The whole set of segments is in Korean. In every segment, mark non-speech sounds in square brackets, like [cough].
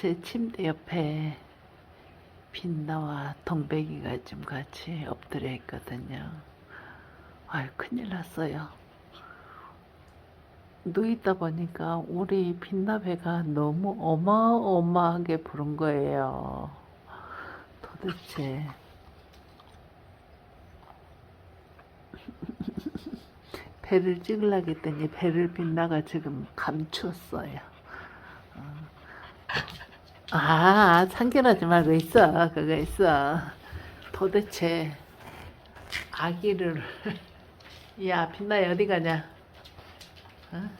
제 침대 옆에 빛나와 동백이가 좀 같이 엎드려 있거든요. 아유, 큰일 났어요. 누있다 보니까 우리 빛나배가 너무 어마어마하게 부른 거예요. 도대체. [laughs] 배를 찍으려고 했더니 배를 빛나가 지금 감추었어요. 어. 아, 참견하지 말고 있어. 그거 있어. 도대체 아기를 [laughs] 야 빛나야 어디 가냐? 어?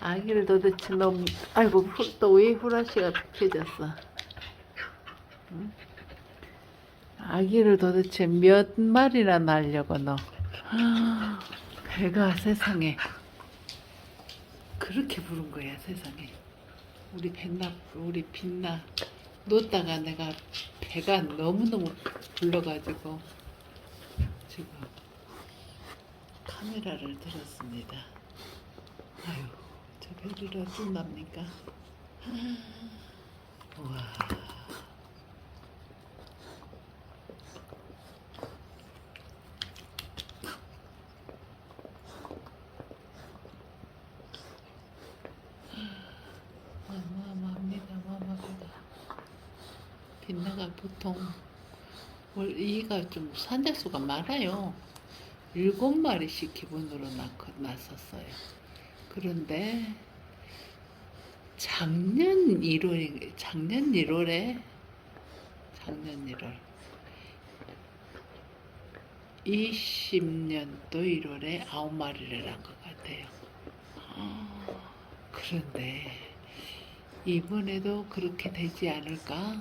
아기를 도대체 너무 아이고 또 왜 후라시가 켜졌어? 응? 아기를 도대체 몇 마리나 낳으려고 너? [gasps] 배가 세상에 그렇게 부른 거야 세상에 우리 백나 우리 빛나 놓다가 내가 배가 너무너무 불러가지고 지금 카메라를 들었습니다. 아유 저 배를 어쩐답니까? 와 어마어마합니다, 어마어마합니다. 빛나가 보통 월 이가 좀 산대수가 많아요. 일곱 마리씩 기본으로 났었어요. 그런데 작년 1월 작년 1월에 작년 1월 20년도 1월에 아홉 마리를 낳은 것 같아요. 그런데 이번에도 그렇게 되지 않을까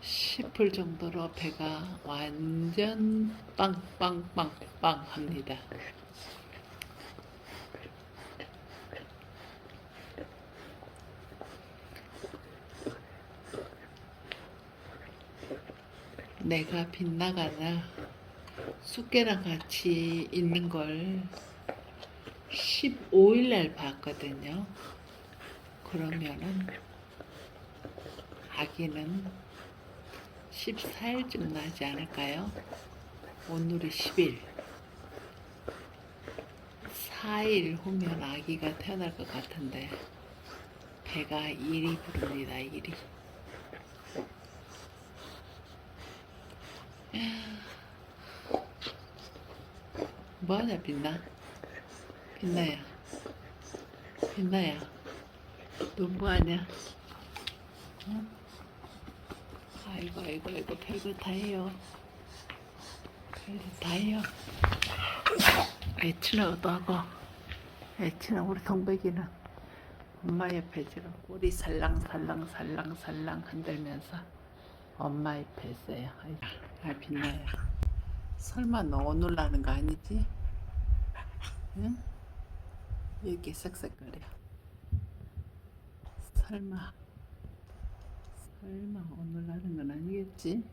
싶을 정도로 배가 완전 빵빵빵빵 합니다. 내가 빗나가나 쑥개랑 같이 있는 걸 15일 날 봤거든요. 그러면은 아기는 14일쯤 나지 않을까요? 오늘이 10일. 4일 후면 아기가 태어날 것 같은데 배가 일이 부릅니다. 일이. 뭐하냐 빛나? 빛나야. 빛나야. 너 뭐하냐? 응? 아이고 아이고 아이고 별거 다 해요. 별거 다 해요. 애치나도 하고 애치나 우리 동백이는 엄마 옆에 지금 꼬리 살랑살랑 살랑 살랑 흔들면서 엄마 옆에 있어요. 아 빛나요. 설마 너 오늘 나는 거 아니지? 응? 이렇게 싹싹거려. 설마 설마 오늘 나는 건 아니겠지?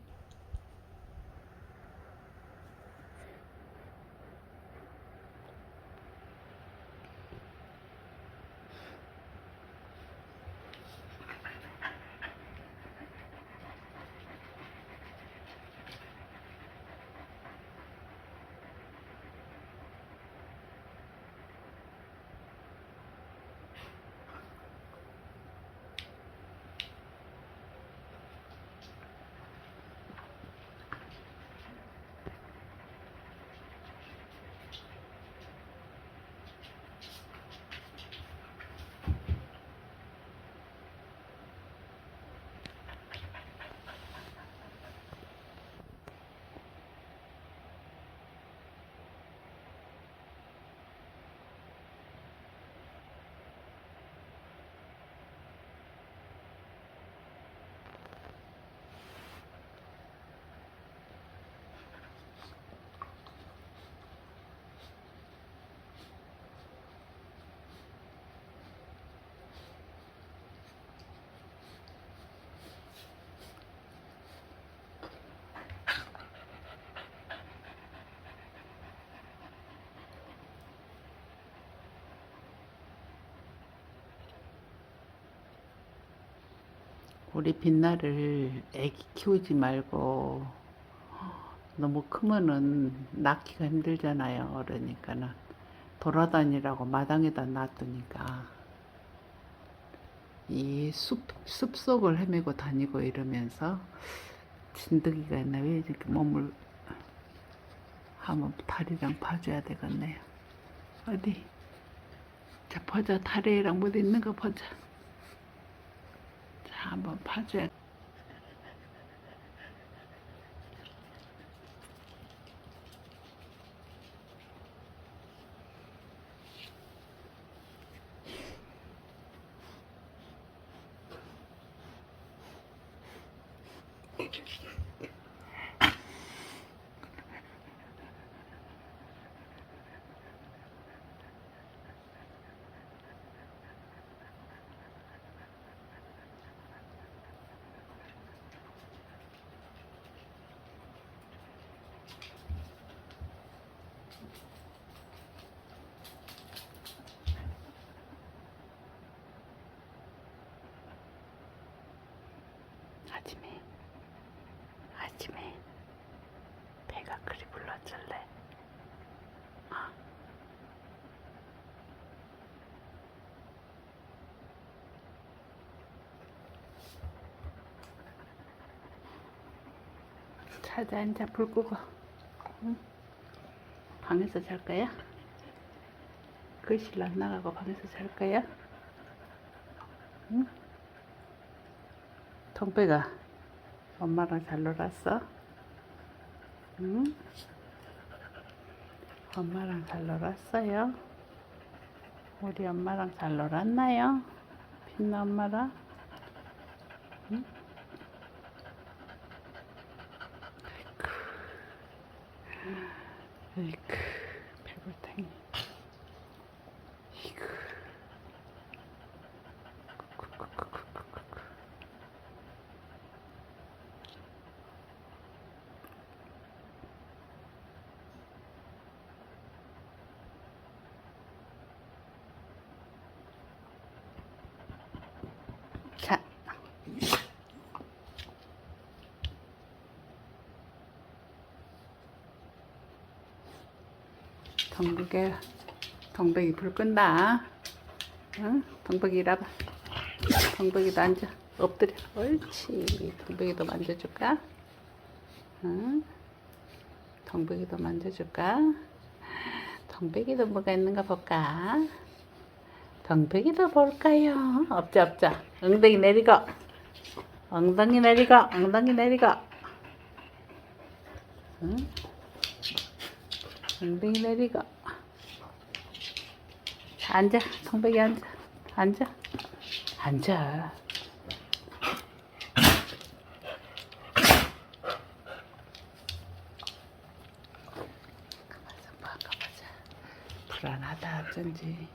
우리 빛나를 애기 키우지 말고 너무 크면은 낳기가 힘들잖아요 어르니까는. 돌아다니라고 마당에다 놔두니까. 이 숲, 숲속을 헤매고 다니고 이러면서 진드기가 있나 왜 이렇게 몸을 한번 다리랑 봐줘야 되겠네요. 어디? 자 보자. 다리랑 뭐 있는 거 보자 자 한번 봐줘야 아침에 아침에 배가 그리 불러줄래 차자 앉아 불 끄고 응? 방에서 잘 거야? 글씨를 안 나가고 방에서 잘 거야? 응? 동배가 엄마랑 잘 놀았어? 응? 엄마랑 잘 놀았어요? 우리 엄마랑 잘 놀았나요? 빛나 엄마랑? 응? 아이쿠, 아이쿠, 동백이, 동백이 불 끈다. 응? 동백이 일어봐. 동백이도 앉아. 엎드려. 옳지. 동백이도 만져줄까? 응? 동백이도 만져줄까? 동백이도 뭐가 있는가 볼까? 동백이도 볼까요? 없자, 없자. 엉덩이 내리고. 엉덩이 내리고, 엉덩이 내리고. 응? 내리고. 자, 앉아. 동백이 앉아. 앉아. 앉아. 가만있어 봐, 가만있어. 불안하다, 어쩐지.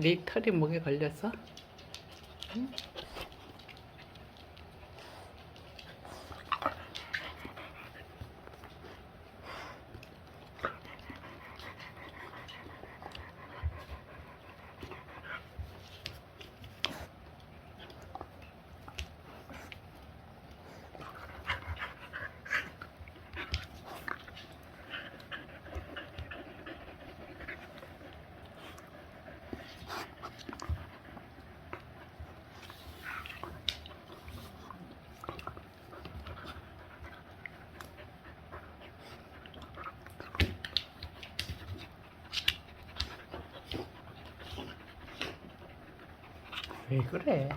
네 털이 목에 걸렸어? 왜 그래?